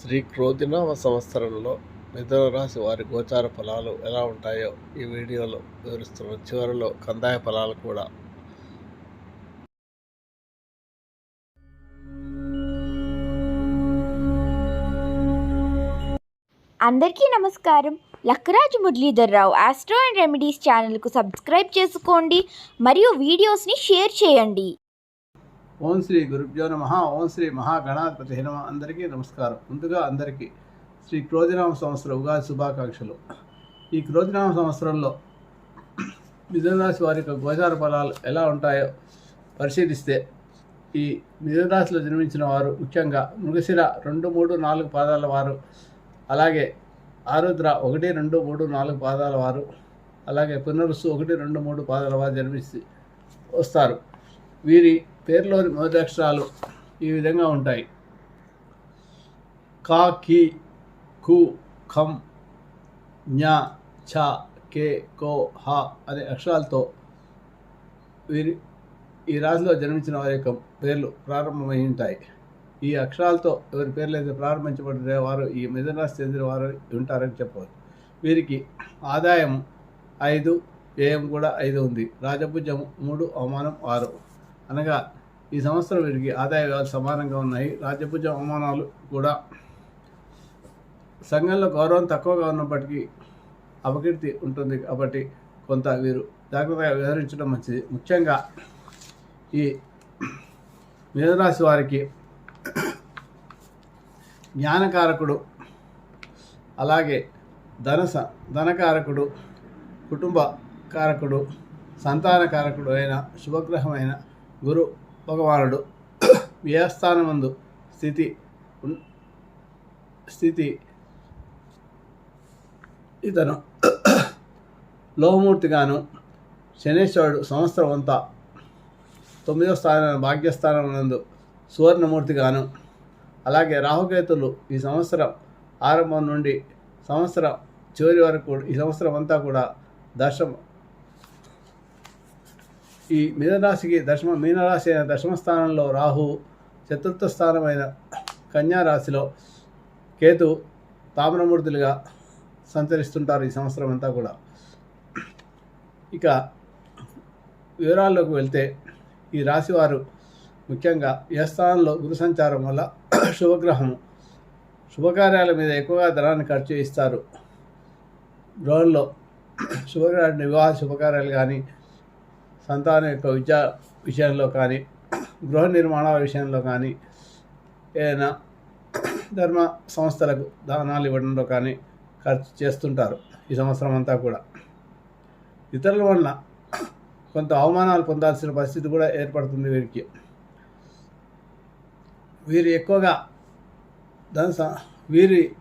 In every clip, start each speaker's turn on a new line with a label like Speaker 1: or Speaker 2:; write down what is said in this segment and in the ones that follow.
Speaker 1: శ్రీ క్రోధినామ సంవత్సరంలో మిథున రాశి వారి గోచార ఫలాలు ఎలా ఉంటాయో ఈ వీడియోలో వివరిస్తున్నాం చివరిలో కందాయ ఫలాలు కూడా.
Speaker 2: అందరికీ నమస్కారం. Lakkaraju Muralidharrao astro and remedies ఛానల్కు సబ్స్క్రైబ్ చేసుకోండి. మరియు వీడియోస్ని షేర్ చేయండి.
Speaker 3: ఓం శ్రీ గురుభ్యో నమ ఓం శ్రీ మహాగణాధిపతి నమ. అందరికీ నమస్కారం. ముందుగా అందరికీ శ్రీ క్రోధినామ సంవత్సరం ఉగాది శుభాకాంక్షలు. ఈ క్రోధినామ సంవత్సరంలో మిథునరాశి వారి యొక్క గోచార ఫలాలు ఎలా ఉంటాయో పరిశీలిస్తే ఈ మిథునరాశిలో జన్మించిన వారు ముఖ్యంగా మృగశిర రెండు మూడు నాలుగు పాదాల వారు అలాగే ఆరుద్ర ఒకటి రెండు మూడు నాలుగు పాదాల వారు అలాగే పునరుసు ఒకటి రెండు మూడు పాదాల వారు జన్మిస్తే వస్తారు. వీరి పేర్లోని మొదటి అక్షరాలు ఈ విధంగా ఉంటాయి. కా కి కు ఖం జ్ఞ ఛ కే కో హ అనే అక్షరాలతో వీరి ఈ రాశిలో జన్మించిన వారి యొక్క పేర్లు ప్రారంభమై ఉంటాయి. ఈ అక్షరాలతో ఎవరి పేర్లు అయితే ప్రారంభించబడితే వారు ఈ మిథున రాశి చెందిన వారు ఉంటారని చెప్పవచ్చు. వీరికి ఆదాయం ఐదు వ్యయం కూడా ఐదు ఉంది. రాజభుజం మూడు అవమానం ఆరు. అనగా ఈ సంవత్సరం వీరికి ఆదాయ వ్యయాలు సమానంగా ఉన్నాయి. రాజ్యభుజం అవమానాలు కూడా సంఘంలో గౌరవం తక్కువగా ఉన్నప్పటికీ అపకీర్తి ఉంటుంది కాబట్టి కొంత వీరు జాగ్రత్తగా వ్యవహరించడం మంచిది. ముఖ్యంగా ఈ మీనరాశి వారికి జ్ఞానకారకుడు అలాగే ధన స- ధనకారకుడు కుటుంబ కారకుడు సంతానకారకుడు అయిన శుభగ్రహమైన గురు భగవానుడు వ్యయస్థానమందు స్థితి స్థితి ఇతను లోహమూర్తిగాను శనేశ్వరుడు సంవత్సరం అంతా తొమ్మిదో స్థానం భాగ్యస్థానం నందు సువర్ణమూర్తిగాను అలాగే రాహుకేతులు ఈ సంవత్సరం ఆరంభం నుండి సంవత్సరం చివరి వరకు ఈ సంవత్సరం అంతా కూడా దర్శనం ఈ మీనరాశికి దశమ మీనరాశి అయిన దశమ స్థానంలో రాహు చతుర్థ స్థానమైన కన్యా రాశిలో కేతు తామ్రమూర్తులుగా సంచరిస్తుంటారు ఈ సంవత్సరం అంతా కూడా. ఇక వివరాల్లోకి వెళ్తే ఈ రాశివారు ముఖ్యంగా ఏ స్థానంలో గురు సంచారం వల్ల శుభగ్రహము. శుభకార్యాల మీద ఎక్కువగా ధనాన్ని ఖర్చు చేయిస్తారు. గృహంలో శుభకార్య వివాహ శుభకార్యాలు కానీ సంతానం యొక్క విద్యా విషయంలో కానీ గృహ నిర్మాణాల విషయంలో కానీ ఏదైనా ధర్మ సంస్థలకు దానాలు ఇవ్వడంలో కానీ ఖర్చు చేస్తుంటారు ఈ సంవత్సరం అంతా కూడా. ఇతరుల వల్ల కొంత అవమానాలు పొందాల్సిన పరిస్థితి కూడా ఏర్పడుతుంది వీరికి. వీరు ఎక్కువగా ధన స- వీరి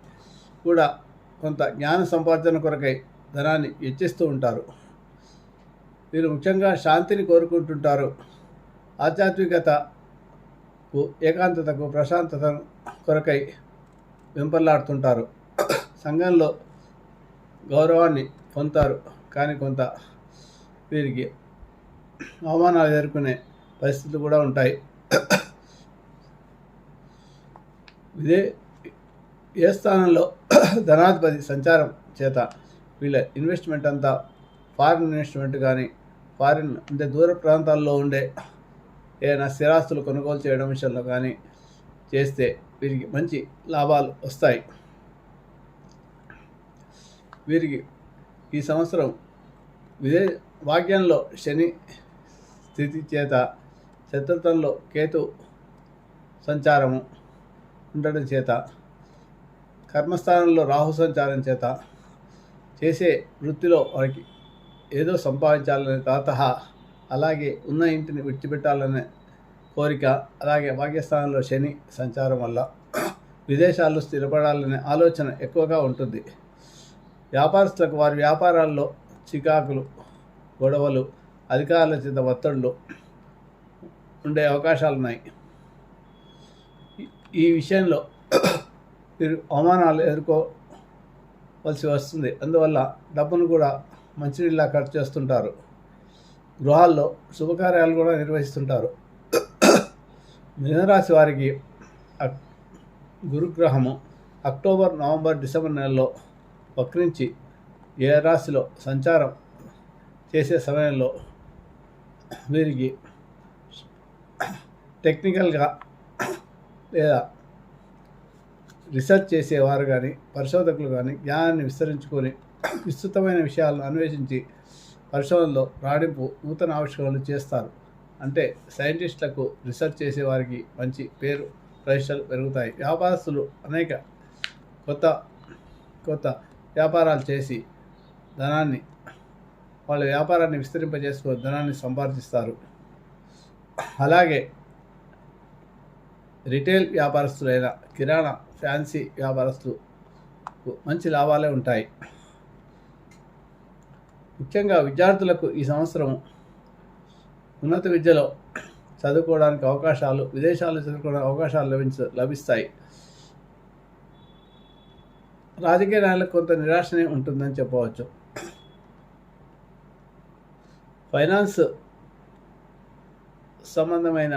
Speaker 3: కూడా కొంత జ్ఞాన సంపాదన కొరకై ధనాన్ని వెచ్చిస్తూ ఉంటారు. వీరు ముఖ్యంగా శాంతిని కోరుకుంటుంటారు. ఆధ్యాత్మికతకు ఏకాంతతకు ప్రశాంతత కొరకై వెంపర్లాడుతుంటారు. సంఘంలో గౌరవాన్ని పొందుతారు. కానీ కొంత వీరికి అవమానాలు ఎదుర్కొనే పరిస్థితులు కూడా ఉంటాయి. ఇదే ఏ స్థానంలో ధనాధిపతి సంచారం చేత వీళ్ళ ఇన్వెస్ట్మెంట్ అంతా ఫారిన్ ఇన్వెస్ట్మెంట్ కానీ ఫారిన్ అంటే దూర ప్రాంతాల్లో ఉండే ఏదైనా స్థిరాస్తులు కొనుగోలు చేయడం విషయంలో కానీ చేస్తే వీరికి మంచి లాభాలు వస్తాయి. వీరికి ఈ సంవత్సరం విదే వాక్యంలో శని స్థితి చేత చతుర్థంలో కేతు సంచారము ఉండడం చేత కర్మస్థానంలో రాహు సంచారం చేత చేసే వృత్తిలో వారికి ఏదో సంపాదించాలనే తాతహ అలాగే ఉన్న ఇంటిని విడిచిపెట్టాలనే కోరిక అలాగే పాకిస్తాన్లో శని సంచారం వల్ల విదేశాల్లో స్థిరపడాలనే ఆలోచన ఎక్కువగా ఉంటుంది. వ్యాపారస్తులకు వారి వ్యాపారాల్లో చికాకులు గొడవలు అధికారుల చేత ఒత్తిళ్ళు ఉండే అవకాశాలు ఉన్నాయి ఈ విషయంలో మీరు అవమానాలు ఎదుర్కోవలసి వస్తుంది. అందువల్ల డబ్బును కూడా మంచినీళ్ళ ఖర్చు చేస్తుంటారు. గృహాల్లో శుభకార్యాలు కూడా నిర్వహిస్తుంటారు. మిథునరాశి వారికి అక్- గురుగ్రహము అక్టోబర్ నవంబర్ డిసెంబర్ నెలలో వక్రించి ఏ రాశిలో సంచారం చేసే సమయంలో వీరికి టెక్నికల్గా లేదా రీసెర్చ్ చేసేవారు కానీ పరిశోధకులు కానీ జ్ఞానాన్ని విస్తరించుకొని విస్తృతమైన విషయాలను అన్వేషించి పరిశోధనలో రాణింపు నూతన ఆవిష్కరణలు చేస్తారు. అంటే సైంటిస్టులకు రీసెర్చ్ చేసేవారికి మంచి పేరు ప్రతిష్టలు పెరుగుతాయి. వ్యాపారస్తులు అనేక కొత్త కొత్త వ్యాపారాలు చేసి ధనాన్ని వాళ్ళ వ్యాపారాన్ని విస్తరింపజేసుకొని ధనాన్ని సంపాదిస్తారు. అలాగే రిటైల్ వ్యాపారస్తులైన కిరాణా ఫ్యాన్సీ వ్యాపారస్తులు మంచి లాభాలే ఉంటాయి. ముఖ్యంగా విద్యార్థులకు ఈ సంవత్సరం ఉన్నత విద్యలో చదువుకోవడానికి అవకాశాలు విదేశాల్లో చదువుకోవడానికి అవకాశాలు లభించ లభిస్తాయి. రాజకీయ నాయకులకు కొంత నిరాశనే ఉంటుందని చెప్పవచ్చు. ఫైనాన్స్ సంబంధమైన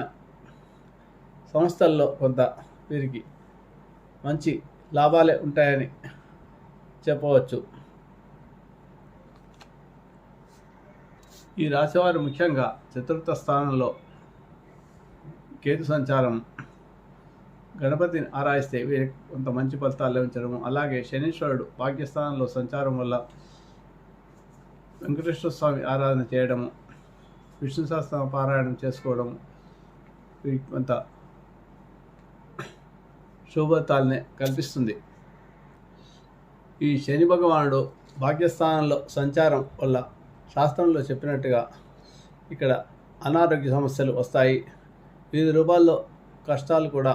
Speaker 3: సంస్థల్లో కొంత వీరికి మంచి లాభాలే ఉంటాయని చెప్పవచ్చు. ఈ రాశివారు ముఖ్యంగా చతుర్థ స్థానంలో కేతు సంచారం గణపతిని ఆరాయిస్తే వీరికి కొంత మంచి ఫలితాలు లభించడం అలాగే శనీశ్వరుడు పాకిస్తాన్లో సంచారం వల్ల వెంకటేశ్వర స్వామి ఆరాధన చేయడము విష్ణు సహస్ర పారాయణం చేసుకోవడం వీరికి కొంత శుభతాల్ని కల్పిస్తుంది. ఈ శని భగవానుడు భాగ్యస్థానంలో సంచారం వల్ల శాస్త్రంలో చెప్పినట్టుగా ఇక్కడ అనారోగ్య సమస్యలు వస్తాయి. వివిధ రూపాల్లో కష్టాలు కూడా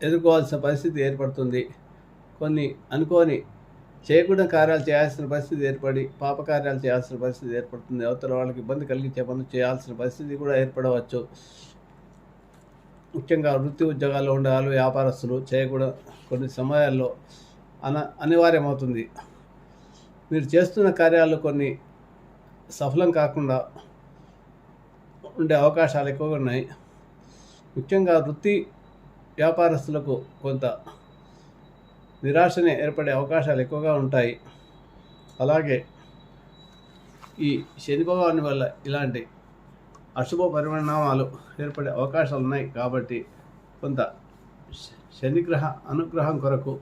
Speaker 3: ఎదుర్కోవాల్సిన పరిస్థితి ఏర్పడుతుంది. కొన్ని అనుకోని చేయకుండా కార్యాలు చేయాల్సిన పరిస్థితి ఏర్పడి పాపకార్యాలు చేయాల్సిన పరిస్థితి ఏర్పడుతుంది. అవతల వాళ్ళకి ఇబ్బంది కలిగించే పనులు చేయాల్సిన పరిస్థితి కూడా ఏర్పడవచ్చు. ముఖ్యంగా వృత్తి ఉద్యోగాల్లో ఉండే వాళ్ళు వ్యాపారస్తులు చేయకూడదు కొన్ని సమయాల్లో అన అనివార్యమవుతుంది. మీరు చేస్తున్న కార్యాలు కొన్ని సఫలం కాకుండా ఉండే అవకాశాలు ఎక్కువగా ఉన్నాయి. ముఖ్యంగా వృత్తి వ్యాపారస్తులకు కొంత నిరాశనే ఏర్పడే అవకాశాలు ఎక్కువగా ఉంటాయి. అలాగే ఈ శని భగవాని వల్ల ఇలాంటి అశుభ పరిణామాలు ఏర్పడే అవకాశాలు ఉన్నాయి కాబట్టి కొంత శనిగ్రహ అనుగ్రహం కొరకు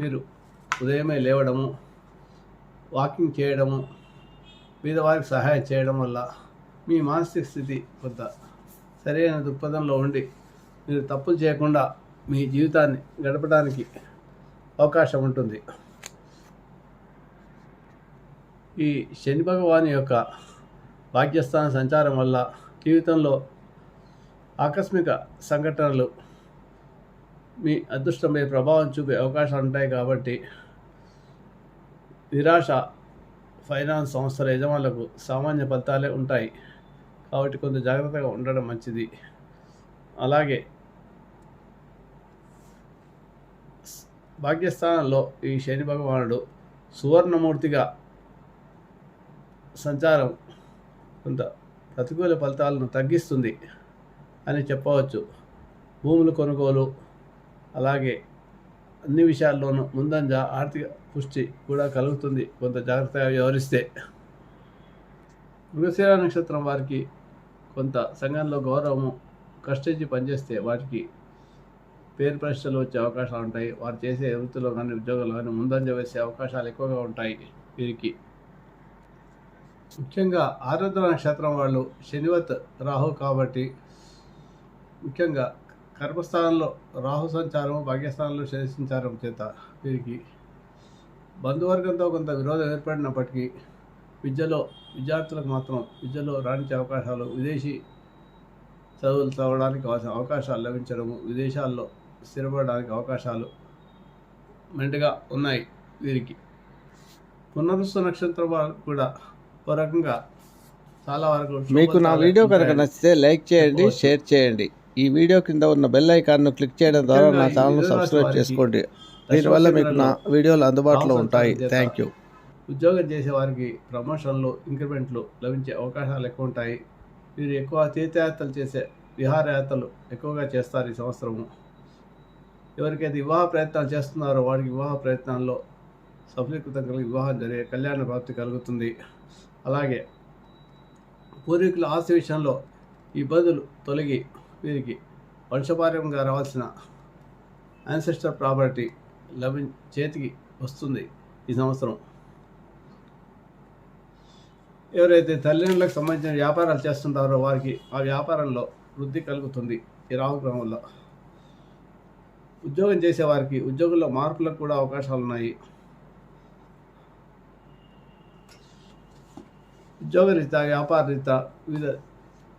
Speaker 3: మీరు ఉదయమే లేవడము వాకింగ్ చేయడము పేదవారికి సహాయం చేయడం వల్ల మీ మానసిక స్థితి కొంత సరైన దృక్పథంలో ఉండి మీరు తప్పులు చేయకుండా మీ జీవితాన్ని గడపడానికి అవకాశం ఉంటుంది. ఈ శని భగవాని యొక్క భాగ్యస్థాన సంచారం వల్ల జీవితంలో ఆకస్మిక సంఘటనలు మీ అదృష్టంపై ప్రభావం చూపే అవకాశాలు ఉంటాయి కాబట్టి నిరాశ ఫైనాన్స్ సంస్థల యజమానులకు సామాన్య ఫలితాలే ఉంటాయి. కాబట్టి కొంత జాగ్రత్తగా ఉండడం మంచిది. అలాగే స్- భాగ్యస్థానంలో ఈ శని భగవానుడు సువర్ణమూర్తిగా సంచారం కొంత ప్రతికూల ఫలితాలను తగ్గిస్తుంది అని చెప్పవచ్చు. భూములు కొనుగోలు అలాగే అన్ని విషయాల్లోనూ ముందంజ ఆర్థిక పుష్టి కూడా కలుగుతుంది. కొంత జాగ్రత్తగా వ్యవహరిస్తే. మృగశిర నక్షత్రం వారికి కొంత సంఘంలో గౌరవము కష్టించి పనిచేస్తే వారికి పేరు ప్రశ్నలు వచ్చే అవకాశాలు ఉంటాయి. వారు చేసే వృత్తిలో కానీ ఉద్యోగంలో కానీ ముందంజ వేసే అవకాశాలు ఎక్కువగా ఉంటాయి వీరికి. ముఖ్యంగా ఆరుద్ర నక్షత్రం వాళ్ళు శనివత్ రాహు కాబట్టి ముఖ్యంగా కర్మస్థానంలో రాహు సంచారం భాగ్యస్థానంలో శని సంచారం చేత వీరికి బంధువర్గంతో కొంత విరోధం ఏర్పడినప్పటికీ విద్యలో విద్యార్థులకు మాత్రం విద్యలో రాణించే అవకాశాలు విదేశీ చదువులు చదవడానికి అవకాశాలు లభించడము విదేశాల్లో స్థిరపడడానికి అవకాశాలు మెండుగా ఉన్నాయి వీరికి పునరుస్సు నక్షత్రం కూడా ఒక రకంగా చాలా వరకు
Speaker 1: మీకు నా వీడియో కనుక నచ్చితే లైక్ చేయండి. షేర్ చేయండి ఈ వీడియో కింద ఉన్న బెల్ ఐకాన్ను క్లిక్ చేయడం ద్వారా నా ఛానల్ను సబ్స్క్రైబ్ చేసుకోండి. దీనివల్ల మీకు నా వీడియోలు అందుబాటులో ఉంటాయి. థ్యాంక్ యూ
Speaker 3: ఉద్యోగం చేసే వారికి ప్రమోషన్లు ఇంక్రిమెంట్లు లభించే అవకాశాలు ఎక్కువ ఉంటాయి. వీరు ఎక్కువ తీర్థయాత్రలు చేసే విహారయాత్రలు ఎక్కువగా చేస్తారు ఈ సంవత్సరము. ఎవరికైతే వివాహ ప్రయత్నాలు చేస్తున్నారో వారికి వివాహ ప్రయత్నాల్లో సఫలీకృతం కలిగి వివాహం జరిగే కళ్యాణ ప్రాప్తి కలుగుతుంది. అలాగే పూర్వీకుల ఆస్తి విషయంలో ఇబ్బందులు తొలగి వీరికి వంశపార్యంగా రావాల్సిన యాన్సెస్టర్ ప్రాపర్టీ లభి చేతికి వస్తుంది ఈ సంవత్సరం. ఎవరైతే తల్లిదండ్రులకు సంబంధించిన వ్యాపారాలు చేస్తుంటారో వారికి ఆ వ్యాపారంలో వృద్ధి కలుగుతుంది ఈ రాహుగ్రహం వల్ల ఉద్యోగం చేసే వారికి ఉద్యోగంలో మార్పులకు కూడా అవకాశాలు ఉన్నాయి. ఉద్యోగ రీత్యా వ్యాపార రీత్యా వివిధ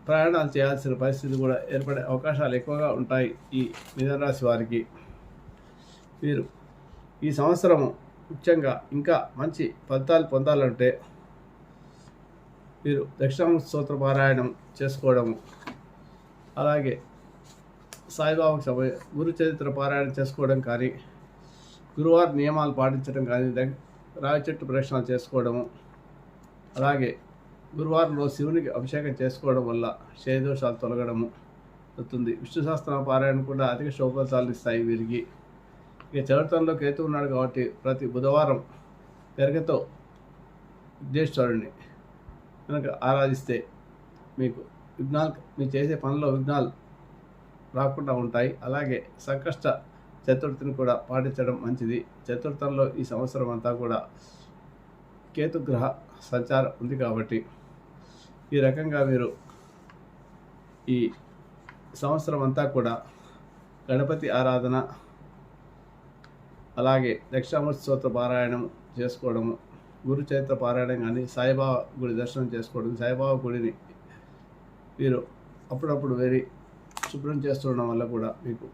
Speaker 3: ప్రయాణాలు చేయాల్సిన పరిస్థితి కూడా ఏర్పడే అవకాశాలు ఎక్కువగా ఉంటాయి ఈ మిథునరాశి వారికి. వీరు ఈ సంవత్సరం ముఖ్యంగా ఇంకా మంచి ఫలితాలు పొందాలంటే వీరు దక్షిణామూర్తి స్తోత్ర పారాయణం చేసుకోవడము అలాగే సాయిబాబాకు సమయ గురు చరిత్ర పారాయణం చేసుకోవడం కానీ గురువారి నియమాలు పాటించడం కానీ రావి చెట్టు ప్రదక్షిణాలు చేసుకోవడము అలాగే గురువారంలో శివునికి అభిషేకం చేసుకోవడం వల్ల శయదోషాలు తొలగడము అవుతుంది విష్ణు శాస్త్రం పారాయణ కూడా అధిక శోభాలు ఇస్తాయి వీరికి. ఇక చరిత్రలో కేతు ఉన్నాడు కాబట్టి ప్రతి బుధవారం పెరగతో విఘ్నేశ్వరుడిని కనుక ఆరాధిస్తే మీకు విఘ్నాలు మీరు చేసే పనిలో విఘ్నాలు రాకుండా ఉంటాయి. అలాగే సంకష్ట చతుర్థిని కూడా పాటించడం మంచిది. చతుర్థంలో ఈ సంవత్సరం అంతా కూడా కేతుగ్రహ సంచారం ఉంది కాబట్టి ఈ రకంగా మీరు ఈ సంవత్సరం అంతా కూడా గణపతి ఆరాధన అలాగే దక్షిణామూర్తి స్తోత్ర పారాయణం చేసుకోవడము గురు చరిత్ర పారాయణం కానీ సాయిబాబా గుడి దర్శనం చేసుకోవడం సాయిబాబా గుడిని మీరు అప్పుడప్పుడు వెళ్ళి శుభ్రం చేస్తుండడం వల్ల కూడా మీకు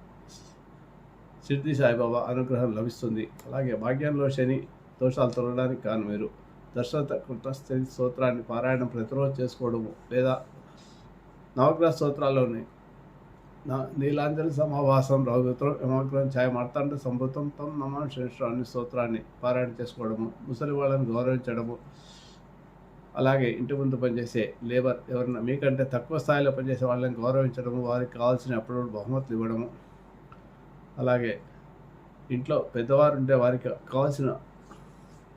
Speaker 3: సిద్ధి సాయిబాబా అనుగ్రహం లభిస్తుంది. అలాగే భాగ్యంలో శని దోషాలు తొలగడానికి కాను మీరు దర్శనత కృతస్థితి స్తోత్రాన్ని పారాయణం ప్రతిరోజు చేసుకోవడము లేదా నవగ్రహ స్తోత్రాల్లోని నా నీలాంజలి సమావాసం రఘుత్రం యమగ్రహం ఛాయ మార్తాండ సంభృతం తమ నమ శ్రేష్ఠాన్ని స్తోత్రాన్ని పారాయణ చేసుకోవడము ముసలి వాళ్ళని గౌరవించడము అలాగే ఇంటి ముందు పనిచేసే లేబర్ ఎవరైనా మీకంటే తక్కువ స్థాయిలో పనిచేసే వాళ్ళని గౌరవించడము వారికి కావాల్సిన అప్పుడప్పుడు బహుమతులు ఇవ్వడము అలాగే ఇంట్లో పెద్దవారు ఉంటే వారికి కావాల్సిన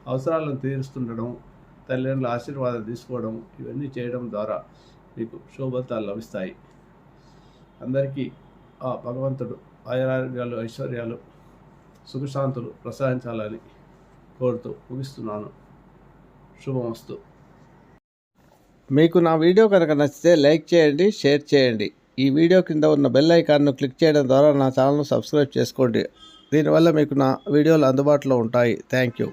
Speaker 3: అవసరాలను తీరుస్తుండడం తల్లిదండ్రుల ఆశీర్వాదం తీసుకోవడం ఇవన్నీ చేయడం ద్వారా మీకు శోభతాలు లభిస్తాయి. అందరికీ ఆ భగవంతుడు ఆయురారోగ్యాలు ఐశ్వర్యాలు సుఖశాంతులు ప్రసాదించాలని కోరుతూ ముగిస్తున్నాను. శుభమస్తు.
Speaker 1: మీకు నా వీడియో కనుక నచ్చితే లైక్ చేయండి షేర్ చేయండి. ఈ వీడియో కింద ఉన్న బెల్ ఐకాన్ను క్లిక్ చేయడం ద్వారా నా ఛానల్ను సబ్స్క్రైబ్ చేసుకోండి. దీనివల్ల మీకు నా వీడియోలు అందుబాటులో ఉంటాయి. Thank you.